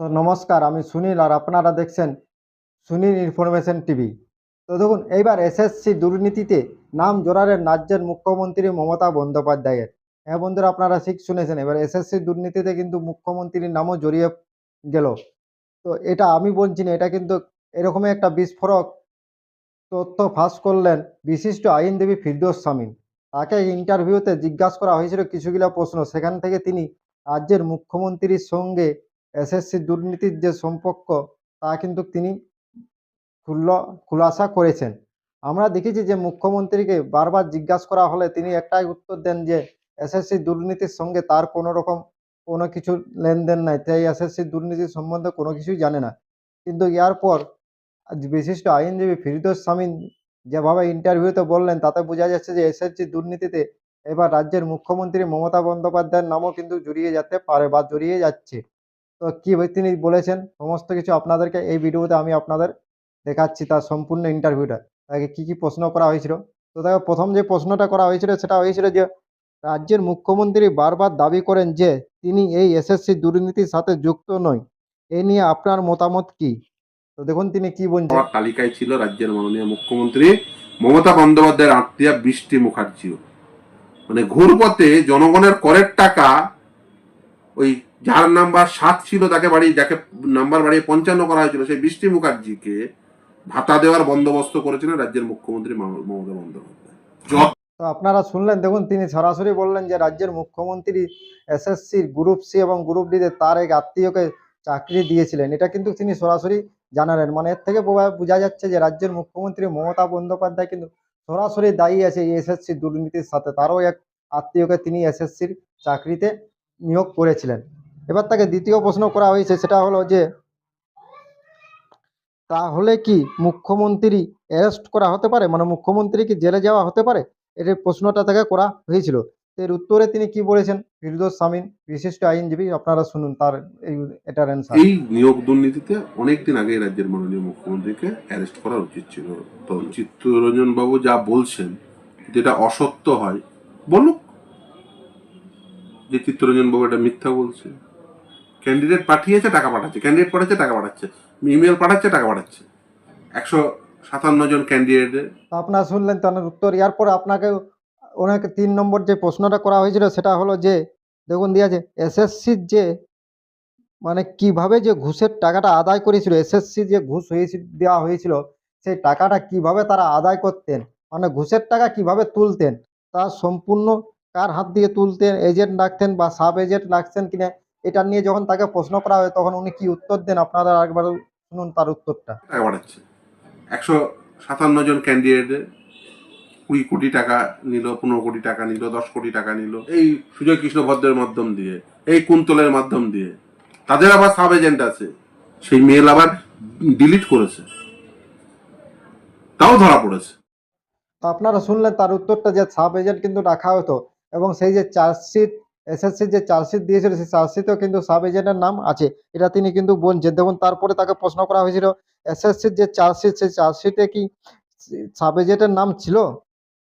তো নমস্কার, আমি সুনীল আর আপনারা দেখছেন সুনীল ইনফরমেশন টিভি। তো দেখুন, এইবার এসএসসি দুর্নীতিতে নাম জোরালেন রাজ্যের মুখ্যমন্ত্রী মমতা বন্দ্যোপাধ্যায়ের। হ্যাঁ বন্ধুরা, আপনারা ঠিক শুনেছেন, এবার এসএসসি দুর্নীতিতে কিন্তু মুখ্যমন্ত্রীর নামও জড়িয়ে গেল। তো এটা আমি বলছি না, এটা কিন্তু এরকমই একটা বিস্ফোরক তথ্য ফাঁস করলেন বিশিষ্ট আইনজীবী ফিরদোস সামিন তাকে ইন্টারভিউতে জিজ্ঞাসা করা হয়েছিল কিছুগুলো প্রশ্ন, সেখান থেকে তিনি রাজ্যের মুখ্যমন্ত্রীর সঙ্গে এসএসসি দুর্নীতির যে সম্পর্ক, তা কিন্তু তিনি খুলাসা করেছেন। আমরা দেখেছি যে মুখ্যমন্ত্রীকে বারবার জিজ্ঞাসা করা হলে তিনি একটাই উত্তর দেন যে, এসএসসি দুর্নীতির সঙ্গে তার কোনো রকম কোনো কিছু লেনদেন নাই, তাই এসএসসি দুর্নীতির সম্বন্ধে কোনো কিছুই জানে না। কিন্তু পর বিশিষ্ট আইনজীবী ফিরদৌস সামিন যেভাবে ইন্টারভিউতে বললেন, তাতে বোঝা যাচ্ছে যে এসএসসি দুর্নীতিতে এবার রাজ্যের মুখ্যমন্ত্রী মমতা বন্দ্যোপাধ্যায়ের নামও কিন্তু জড়িয়ে যেতে পারে বা জড়িয়ে যাচ্ছে। তো কী তিনি বলেছেন, সমস্ত কিছু আপনাদেরকে এই ভিডিওতে আমি আপনাদের দেখাচ্ছি তার সম্পূর্ণ ইন্টারভিউটা তাকে কী কী প্রশ্ন করা হয়েছিল? তো তাকে প্রথম যে প্রশ্নটা করা হয়েছিল, সেটা হয়েছিল যে, রাজ্যের মুখ্যমন্ত্রী বারবার দাবি করেন যে, তিনি এই এসএসসি দুর্নীতির সাথে যুক্ত নয় এ নিয়ে আপনার মতামত কি? তো দেখুন তিনি কি বলছেন। তালিকায় ছিল রাজ্যের মাননীয় মুখ্যমন্ত্রী মমতা বন্দ্যোপাধ্যায়ের আত্মীয়া বৃষ্টি মুখার্জিও। মানে ঘুরপথে জনগণের করের টাকা ওই যার নাম্বার সাত ছিল তাকে বাড়িয়ে যাকে নাম্বার বাড়িয়ে পঞ্চান্ন করা হয়েছিল সেই বৃষ্টি মুখার্জিকে ভাতা দেওয়ার বন্দোবস্ত করেছিলেন রাজ্যের মুখ্যমন্ত্রী মমতা বন্দ্যোপাধ্যায়। তো আপনারা শুনলেন দেখুন তিনি সরাসরি বললেন যে রাজ্যের মুখ্যমন্ত্রী এসএসসির গ্রুপ সি এবং গ্রুপ ডিতে তার এক আত্মীয়কে চাকরি দিয়েছিলেন। এটা কিন্তু তিনি সরাসরি জানালেন। মানে এর থেকে বোঝা- বোঝা যাচ্ছে যে রাজ্যের মুখ্যমন্ত্রী মমতা বন্দ্যোপাধ্যায় কিন্তু সরাসরি দায়ী আছে এই এসএসসি দুর্নীতির সাথে। তারও এক আত্মীয়কে তিনি এসএসসির চাকরিতে নিয়োগ করেছিলেন। এবার তাকে দ্বিতীয় প্রশ্ন করা হয়েছে, সেটা হলো যে, তাহলে কি মুখ্যমন্ত্রী অ্যারেস্ট করা হতে পারে? মানে মুখ্যমন্ত্রী কি জেলে যাওয়া হতে পারে? এর প্রশ্নটা তাকে করা হয়েছিল। এর উত্তরে তিনি কি বলেছেন? ফিরদৌস সামিন বিশিষ্ট আইনজীবী, আপনারা শুনুন তার এই এটার অ্যান্সার এই নিয়োগ দুর্নীতিতে অনেকদিন আগে রাজ্যের মাননীয় মুখ্যমন্ত্রীকে অ্যারেস্ট করা উচিত ছিল। তো চিত্তরঞ্জন বাবু যা বলছেন, যেটা অসত্য হয়, বলুক। যে চিত্তরঞ্জন বাবু এটা মিথ্যা বলছে। ক্যান্ডিডেট পাঠিয়েছে, টাকা পাঠাচ্ছে। ক্যান্ডিডেট পাঠাচ্ছে টাকা পাঠাচ্ছে। ইমেল পাঠাচ্ছে, টাকা পাঠাচ্ছে। একশো সাতান্ন জন ক্যান্ডিডেটের তো আপনারা শুনলেন তার উত্তর। ইয়ার পরে আপনাকে ওনাকে তিন নম্বর যে প্রশ্নটা করা হয়েছিল, সেটা হলো যে, দেখুন দিয়েছে এসএসসির যে মানে কীভাবে যে ঘুষের টাকাটা আদায় করেছিল এসএসসি যে ঘুষ হয়েছিল দেওয়া হয়েছিল, সেই টাকাটা কীভাবে তারা আদায় করতেন? মানে ঘুষের টাকা কীভাবে তুলতেন? তা সম্পূর্ণ কার হাত দিয়ে তুলতেন? এজেন্ট রাখতেন বা সাব এজেন্ট রাখতেন কিনা? এটা নিয়ে যখন তাকে প্রশ্ন করা হয় তখন উনি কি উত্তর দেন? আপনারা একবার শুনুন তার উত্তরটা। একশো সাতান্ন জন ক্যান্ডিডেটের কুড়ি কোটি টাকা নিল পনেরো কোটি টাকা নিল দশ কোটি টাকা নিল। এই সুজয় কৃষ্ণ ভদ্রের মাধ্যম দিয়ে এই কুন্তলের মাধ্যম দিয়ে তাদের আবার সাব এজেন্ট আছে। সেই মেল আবার ডিলিট করেছে। তাও ধরা পড়েছে। তো আপনারা শুনলেন তার উত্তরটা যে সাব এজেন্ট কিন্তু রাখা হতো এবং সেই যে চার্জশিট এসএসসি যে চার্জশিট দিয়েছিল সেই চার্জশিটেও কিন্তু সাব এজেন্টের নাম আছে। এটা তিনি কিন্তু বলছেন দেখুন তারপরে তাকে প্রশ্ন করা হয়েছিল, এসএসসির যে চার্জশিট, সেই চার্জশিটে কি সাব এজেন্টের নাম ছিল?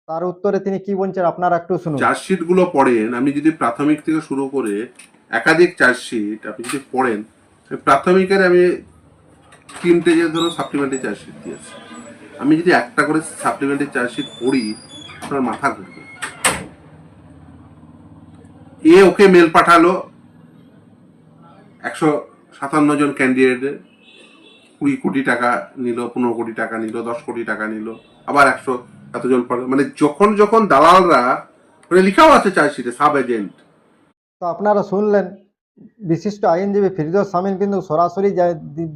তার উত্তরে তিনি কি বলছেন আপনারা একটু শুনুন। চার্জশিটগুলো পড়েন, আমি যদি প্রাথমিক থেকে শুরু করে একাধিক চার্জশিট আপনি যদি পড়েন, প্রাথমিকের আমি তিনটে যে ধরো সাপ্লিমেন্টারি চার্জশিট দিয়েছি। আমি যদি একটা করে সাপ্লিমেন্টারি চার্জশিট পড়ি, আপনার মাথা ঘুরবে। এ ওকে মেল পাঠালো। একশো সাতান্ন জন ক্যান্ডিডেটের কুড়ি কোটি টাকা নিল, পনেরো কোটি টাকা নিল, দশ কোটি টাকা নিল, আবার একশো এতজন মানে যখন যখন দালালরা মানে লেখাও আছে চার্জশিটে সাব এজেন্ট তো আপনারা শুনলেন, বিশিষ্ট আইনজীবী ফিরদৌস সামিন কিন্তু সরাসরি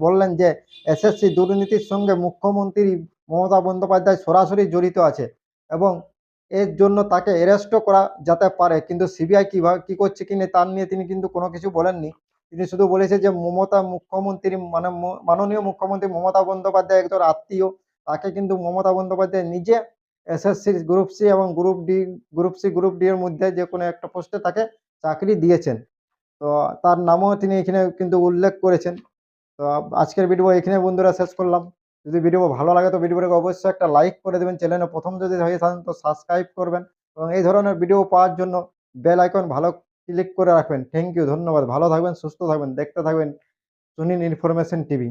বললেন যে এসএসসি দুর্নীতির সঙ্গে মুখ্যমন্ত্রী মমতা বন্দ্যোপাধ্যায় সরাসরি জড়িত আছে এবং এর জন্য তাকে অ্যারেস্টও করা যেতে পারে। কিন্তু সিবিআই কীভাবে কী করছে কি তার নিয়ে তিনি কিন্তু কোনো কিছু বলেননি। তিনি শুধু বলেছে যে মমতা মুখ্যমন্ত্রী মানে মাননীয় মুখ্যমন্ত্রী মমতা বন্দ্যোপাধ্যায় একজন আত্মীয়। তাকে কিন্তু মমতা বন্দ্যোপাধ্যায় নিজে এসএসসি গ্রুপ সি এবং group D group C group D এর মধ্যে যে কোনো একটা পোস্টে তাকে চাকরি দিয়েছেন। তো তার নামও তিনি এখানে কিন্তু উল্লেখ করেছেন। তো আজকের ভিডিও এখানে বন্ধুরা শেষ করলাম। যদি ভিডিও ভালো লাগে তো ভিডিওটাকে অবশ্যই একটা লাইক করে দেবেন। চ্যানেলে প্রথম যদি হয়ে থাকেন তো সাবস্ক্রাইব করবেন এবং এই ধরনের ভিডিও পাওয়ার জন্য বেল আইকন ভালো ক্লিক করে রাখবেন। থ্যাংক ইউ ধন্যবাদ। ভালো থাকবেন, সুস্থ থাকবেন, দেখতে থাকবেন। Sunil information TV